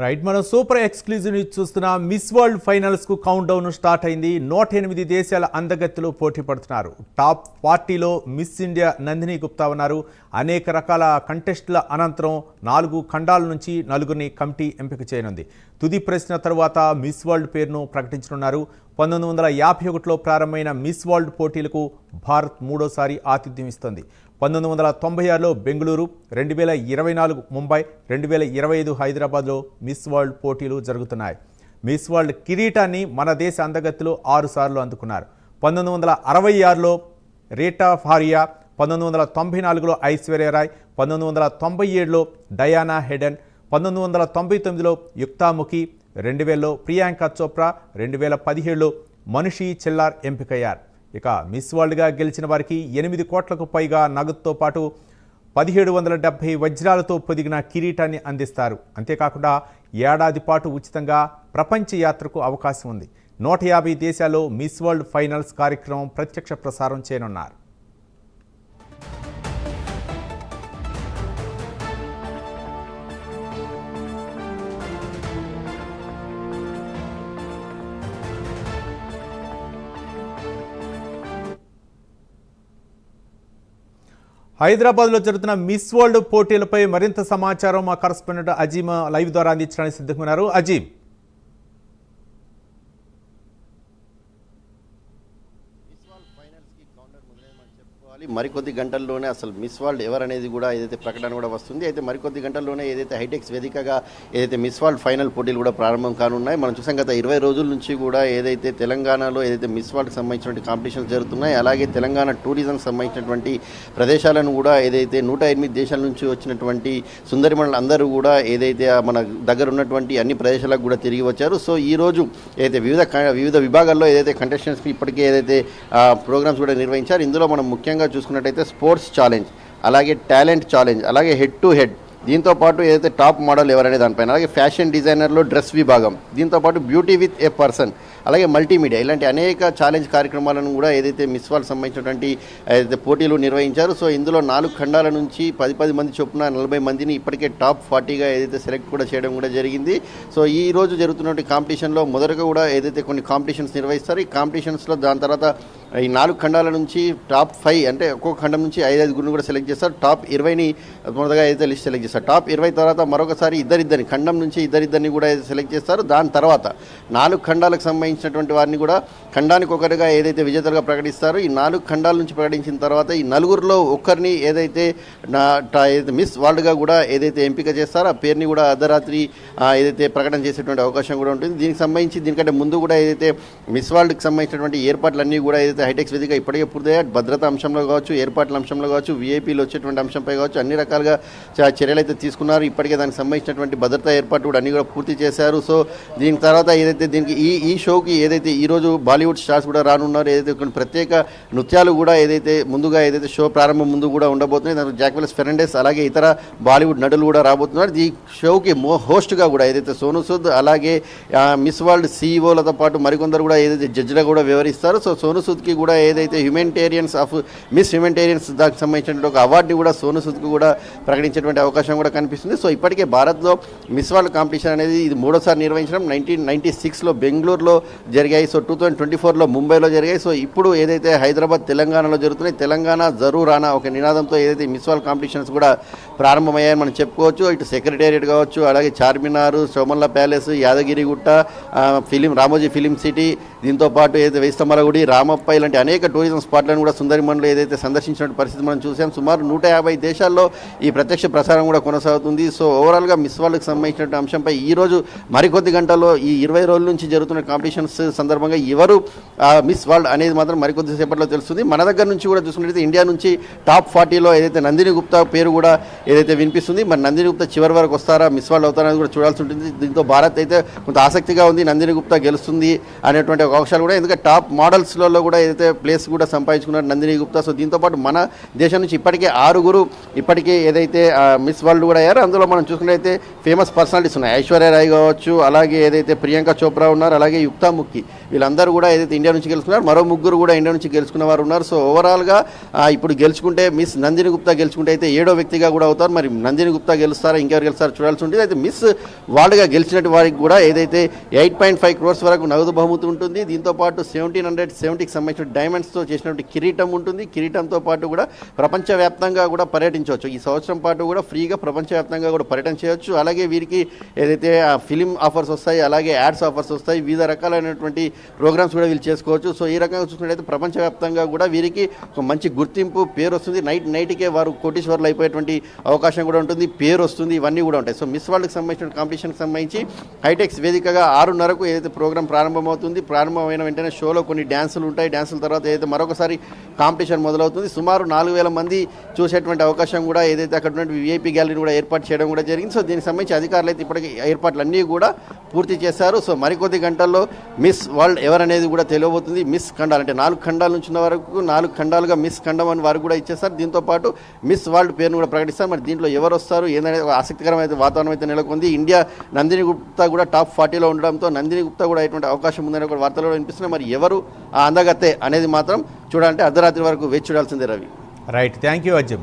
Right మనం super exclusive news చూస్తున్న Miss World ఫైనల్స్కు కౌంట్ డౌన్ స్టార్ట్ అయింది. నూట ఎనిమిది దేశాల అందగత్తులు పోటీ పడుతున్నారు. టాప్ పార్టీలో మిస్ ఇండియా నందిని గుప్తా ఉన్నారు. అనేక రకాల కంటెస్టుల అనంతరం నాలుగు ఖండాల నుంచి నలుగురిని కమిటీ ఎంపిక చేయనుంది. తుది ప్రశ్న తరువాత మిస్ వరల్డ్ పేరును ప్రకటించనున్నారు. పంతొమ్మిది వందల యాభై ఒకటిలో ప్రారంభమైన మిస్ వరల్డ్ పోటీలకు భారత్ మూడోసారి ఆతిథ్యం ఇస్తుంది. పంతొమ్మిది వందల తొంభై ఆరులో బెంగళూరు రెండు వేల ఇరవై నాలుగు ముంబై రెండు వేల ఇరవై ఐదు హైదరాబాద్లో మిస్ వరల్డ్ పోటీలు జరుగుతున్నాయి. మిస్ వరల్డ్ కిరీటాన్ని మన దేశ అందగతిలో ఆరుసార్లు అందుకున్నారు. పంతొమ్మిది వందల అరవై ఆరులో రేటా ఫారియా పంతొమ్మిది వందల తొంభై నాలుగులో ఐశ్వర్యరాయ్ పంతొమ్మిది వందల తొంభై ఏడులో డయానా హెడెన్ పంతొమ్మిది వందల తొంభై తొమ్మిదిలో యుక్తాముఖి రెండు వేలలో ప్రియాంక చోప్రా రెండు వేల పదిహేడులో మనిషి చిల్లార్ ఎంపికయ్యారు. ఇక మిస్ వరల్డ్గా గెలిచిన వారికి ఎనిమిది కోట్లకు పైగా నగదుతో పాటు పదిహేడు వందల డెబ్బై వజ్రాలతో పొదిగిన కిరీటాన్ని అందిస్తారు. అంతేకాకుండా ఏడాది పాటు ఉచితంగా ప్రపంచ యాత్రకు అవకాశం ఉంది. నూట యాభై దేశాల్లో మిస్ వరల్డ్ ఫైనల్స్ కార్యక్రమం ప్రత్యక్ష ప్రసారం చేయనున్నారు. హైదరాబాద్లో జరుగుతున్న మిస్ వరల్డ్ పోటీలపై మరింత సమాచారం మా కరస్పాండెంట్ అజీమ్ లైవ్ ద్వారా అందించడానికి సిద్ధంగా అజీమ్. మిస్ వరల్డ్ కౌంటర్ మొదలైన మరికొద్ది గంటల్లోనే అసలు మిస్ వరల్డ్ ఎవరనేది కూడా ఏదైతే ప్రకటన కూడా వస్తుంది అయితే మరికొద్ది గంటల్లోనే ఏదైతే హైటెక్స్ వేదికగా ఏదైతే మిస్ వరల్డ్ ఫైనల్ పోటీలు కూడా ప్రారంభం కానున్నాయి మనం చూసాం గత ఇరవై రోజుల నుంచి కూడా ఏదైతే తెలంగాణలో ఏదైతే మిస్ వరల్డ్కి సంబంధించినటువంటి కాంపిటీషన్స్ జరుగుతున్నాయి అలాగే తెలంగాణ టూరిజం సంబంధించినటువంటి ప్రదేశాలను కూడా ఏదైతే నూట ఎనిమిది దేశాల నుంచి వచ్చినటువంటి సుందరిమణులు అందరూ కూడా ఏదైతే మన దగ్గర ఉన్నటువంటి అన్ని ప్రదేశాలకు కూడా తిరిగి వచ్చారు. సో ఈ రోజు ఏదైతే వివిధ వివిధ విభాగాల్లో ఏదైతే కంటెస్టెంట్స్కి ఇప్పటికే ఏదైతే ప్రోగ్రామ్స్ కూడా నిర్వహించారు ఇందులో మనం ముఖ్యంగా చూసుకున్నట్టయితే స్పోర్ట్స్ ఛాలెంజ్ అలాగే టాలెంట్ ఛాలెంజ్ అలాగే హెడ్ టు హెడ్ దీంతో పాటు ఏదైతే టాప్ మోడల్ ఎవరనే దానిపైన అలాగే ఫ్యాషన్ డిజైనర్లో డ్రెస్ విభాగం దీంతో పాటు బ్యూటీ విత్ ఏ పర్సన్ అలాగే మల్టీమీడియా ఇలాంటి అనేక ఛాలెంజ్ కార్యక్రమాలను కూడా ఏదైతే మిస్ వాళ్ళకి సంబంధించినటువంటి ఏదైతే పోటీలు నిర్వహించారు సో ఇందులో నాలుగు ఖండాల నుంచి పది పది మంది చొప్పున నలభై మందిని ఇప్పటికే టాప్ ఫార్టీగా ఏదైతే సెలెక్ట్ కూడా చేయడం కూడా జరిగింది. సో ఈ రోజు జరుగుతున్నటువంటి కాంపిటీషన్లో మొదటగా కూడా ఏదైతే కొన్ని కాంపిటీషన్స్ నిర్వహిస్తారు ఈ కాంపిటీషన్స్లో దాని తర్వాత ఈ నాలుగు ఖండాల నుంచి టాప్ ఫైవ్ అంటే ఒక్కొక్క ఖండం నుంచి ఐదు ఐదుగురిని కూడా సెలెక్ట్ చేస్తారు టాప్ ఇరవైని మొదటగా అయితే లిస్ట్ సెలెక్ట్ చేస్తారు. టాప్ ఇరవై తర్వాత మరొకసారి ఇద్దరిద్దరిని ఖండం నుంచి ఇద్దరిద్దరిని కూడా సెలెక్ట్ చేస్తారు. దాని తర్వాత నాలుగు ఖండాలకు సంబంధించినటువంటి వారిని కూడా ఖండానికి ఒకరిగా ఏదైతే విజేతలుగా ప్రకటిస్తారో ఈ నాలుగు ఖండాల నుంచి ప్రకటించిన తర్వాత ఈ నలుగురిలో ఒక్కరిని ఏదైతే నా ఏదైతే మిస్ వరల్డ్గా కూడా ఏదైతే ఎంపిక చేస్తారో ఆ పేరుని కూడా అర్ధరాత్రి ఏదైతే ప్రకటన చేసేటువంటి అవకాశం కూడా ఉంటుంది. దీనికి సంబంధించి దీనికంటే ముందు కూడా ఏదైతే మిస్ వరల్డ్కి సంబంధించినటువంటి ఏర్పాట్లన్నీ కూడా ఏదైతే హైటెక్స్ వేదిక ఇప్పటికే పూర్తయ్యాయి. భద్రతా అంశంలో కావచ్చు ఏర్పాట్ల అంశంలో కావచ్చు వీఐపీలు వచ్చేటువంటి అంశంపై కావచ్చు అన్ని రకాలుగా చర్యలు అయితే తీసుకున్నారు ఇప్పటికే దానికి సంబంధించినటువంటి భద్రతా ఏర్పాటు కూడా అన్ని కూడా పూర్తి చేశారు. సో దీని తర్వాత ఏదైతే దీనికి ఈ ఈ షోకి ఏదైతే ఈ రోజు బాలీవుడ్ స్టార్స్ కూడా రానున్నారు ఏదైతే కొన్ని ప్రత్యేక నృత్యాలు కూడా ఏదైతే ముందుగా ఏదైతే షో ప్రారంభం ముందు కూడా ఉండబోతున్నాయి దానికి జాక్వెల్స్ ఫెర్నాండెస్ అలాగే ఇతర బాలీవుడ్ నటులు కూడా రాబోతున్నారు. ఈ షోకి మో హోస్ట్గా కూడా ఏదైతే సోను సూద్ అలాగే మిస్ వరల్డ్ సీఈఓలతో పాటు మరికొందరు కూడా ఏదైతే జడ్జిగా కూడా వ్యవహరిస్తారు. సో సోను సూద్కి కూడా ఏదైతే హ్యూమెనిటేరియన్స్ ఆఫ్ మిస్ హ్యూమెనిటేరియన్స్ దానికి సంబంధించినటువంటి ఒక అవార్డుని కూడా సోను సూద్కి కూడా ప్రకటించేటువంటి అవకాశం కూడా కనిపిస్తుంది. సో ఇప్పటికే భారత్లో మిస్ వరల్డ్ కాంపిటీషన్ అనేది ఇది మూడోసారి నిర్వహించడం. నైన్టీన్ నైన్టీ సిక్స్లో బెంగళూరులో జరిగాయి. సో టూ థౌజండ్ ట్వంటీ ఫోర్లో ముంబైలో జరిగాయి. సో ఇప్పుడు ఏదైతే హైదరాబాద్ తెలంగాణలో జరుగుతున్నాయి తెలంగాణ జరూరానా ఒక నినాదంతో ఏదైతే మిస్ వరల్డ్ కాంపిటీషన్స్ కూడా ప్రారంభమయ్యాయని మనం చెప్పుకోవచ్చు. ఇటు సెక్రటేరియట్ కావచ్చు అలాగే Charminar సోమల్ల palace Yadagirigutta film Ramoji film city దీంతో పాటు ఏదైతే వేస్తమల గుడి రామప్ప ఇలాంటి అనేక టూరిజం స్పాట్లను కూడా సుందరిమణులు ఏదైతే సందర్శించిన పరిస్థితి మనం చూసాం సుమారు నూట యాభై దేశాల్లో ఈ ప్రత్యక్ష ప్రసారం కూడా కొనసాగుతుంది. సో ఓవరాల్గా మిస్ వరల్డ్కి సంబంధించిన అంశంపై ఈ రోజు మరికొద్ది గంటల్లో ఈ ఇరవై రోజుల నుంచి జరుగుతున్న కాంపిటీషన్స్ సందర్భంగా ఎవరు మిస్ వరల్డ్ అనేది మాత్రం మరికొద్ది సేపట్లో తెలుస్తుంది. మన దగ్గర నుంచి కూడా చూసుకున్నట్లయితే ఇండియా నుంచి టాప్ ఫార్టీలో ఏదైతే నందిని గుప్తా పేరు కూడా ఏదైతే వినిపిస్తుంది మరి నందిని గుప్తా చివరి వరకు వస్తారా మిస్ వరల్డ్ అవుతారా అనేది కూడా చూడాల్సి ఉంటుంది. దీంతో భారత్ అయితే కొంత ఆసక్తిగా ఉంది నందిని గుప్తా గెలుస్తుంది అనేటువంటి ఒక అవకాశాలు కూడా ఎందుకంటే టాప్ మోడల్స్లలో కూడా ఏదైతే ప్లేస్ కూడా సంపాదించుకున్నారు నందిని గుప్తా. సో దీంతో పాటు మన దేశం నుంచి ఇప్పటికే ఆరుగురు ఇప్పటికే ఏదైతే మిస్ వాళ్ళు కూడా అయ్యారు. అందులో మనం చూసుకున్నైతే ఫేమస్ పర్సనాలిటీస్ ఉన్నాయి. ఐశ్వర్య రాయ్ కావచ్చు అలాగే ఏదైతే ప్రియాంక చోప్రా ఉన్నారు అలాగే యుక్తా వీళ్ళందరూ కూడా ఏదైతే ఇండియా నుంచి గెలుచుకున్నారు మరో ముగ్గురు కూడా ఇండియా నుంచి గెలుచుకున్న వారు ఉన్నారు. సో ఓవరాల్గా ఇప్పుడు గెలుచుకుంటే మిస్ నందిని గుప్తా గెలుచుకుంటే అయితే ఏడో వ్యక్తిగా కూడా అవుతారు. మరి నందిని గుప్తా గెలుస్తారా ఇంకెవరు గెలుస్తారో చూడాల్సి ఉంటుంది. అయితే మిస్ వాళ్ళుగా గెలిచినటువంటి వారికి కూడా ఏదైతే ఎయిట్ పాయింట్ ఫైవ్ క్రోర్స్ వరకు నగదు బహుమతి ఉంటుంది. దీంతో పాటు సెవెంటీన్ హండ్రెడ్ సెవెంటీకి సంబంధించిన డైమండ్స్తో చేసినటువంటి కిరీటం ఉంటుంది. కిరీటంతో పాటు కూడా ప్రపంచవ్యాప్తంగా కూడా పర్యటించవచ్చు. ఈ సంవత్సరం పాటు కూడా ఫ్రీగా ప్రపంచవ్యాప్తంగా కూడా పర్యటన చేయొచ్చు. అలాగే వీరికి ఏదైతే ఫిలిం ఆఫర్స్ వస్తాయి అలాగే యాడ్స్ ఆఫర్స్ వస్తాయి వివిధ రకాలైనటువంటి ప్రోగ్రామ్స్ కూడా వీళ్ళు చేసుకోవచ్చు. సో ఈ రకంగా చూసుకున్నట్లయితే ప్రపంచవ్యాప్తంగా కూడా వీరికి ఒక మంచి గుర్తింపు పేరు వస్తుంది. నైట్ నైట్కే వారు కోటీశ్వర్లు అయిపోయేటువంటి అవకాశం కూడా ఉంటుంది. పేరు వస్తుంది. ఇవన్నీ కూడా ఉంటాయి. సో మిస్ వరల్డ్కి సంబంధించిన కాంపిటీషన్కి సంబంధించి హైటెక్స్ వేదికగా ఆరున్నరకు ఏదైతే ప్రోగ్రామ్ ప్రారంభమవుతుంది ప్రారంభమైన వెంటనే షోలో కొన్ని డ్యాన్సులు ఉంటాయి. డ్యాన్సుల తర్వాత ఏదైతే మరొకసారి కాంపిటీషన్ మొదలవుతుంది. సుమారు నాలుగు వేల మంది చూసేటువంటి అవకాశం కూడా ఏదైతే అక్కడ ఉన్నటువంటి విఐపీ గ్యాలరీని కూడా ఏర్పాటు చేయడం కూడా జరిగింది. సో దీనికి సంబంధించి అధికారులు అయితే ఇప్పటికీ ఏర్పాట్లన్నీ కూడా పూర్తి చేశారు. సో మరికొద్ది గంటల్లో మిస్ వరల్డ్ ఎవరనేది కూడా తెలియబోతుంది. మిస్ ఖండాలు అంటే నాలుగు ఖండాల నుంచి ఉన్న వరకు నాలుగు ఖండాలుగా మిస్ ఖండం అని వారు కూడా ఇచ్చేస్తారు దీంతో పాటు మిస్ వరల్డ్ పేరును కూడా ప్రకటిస్తారు. మరి దీంట్లో ఎవరు వస్తారు? ఏందనేది ఒక ఆసక్తికరమైన వాతావరణం అయితే నెలకొంది. ఇండియా నందిని గుప్తా కూడా టాప్ ఫార్టీలో ఉండడంతో నందిని గుప్తా కూడా అయ్యేటువంటి అవకాశం ఉందనే ఒక వార్తలు కూడా వినిపిస్తున్నాయి. మరి ఎవరు ఆ అందగతే అనేది మాత్రం చూడాలంటే అర్ధరాత్రి వరకు వేచి చూడాల్సిందే Ravi. Right. Thank you Ajjam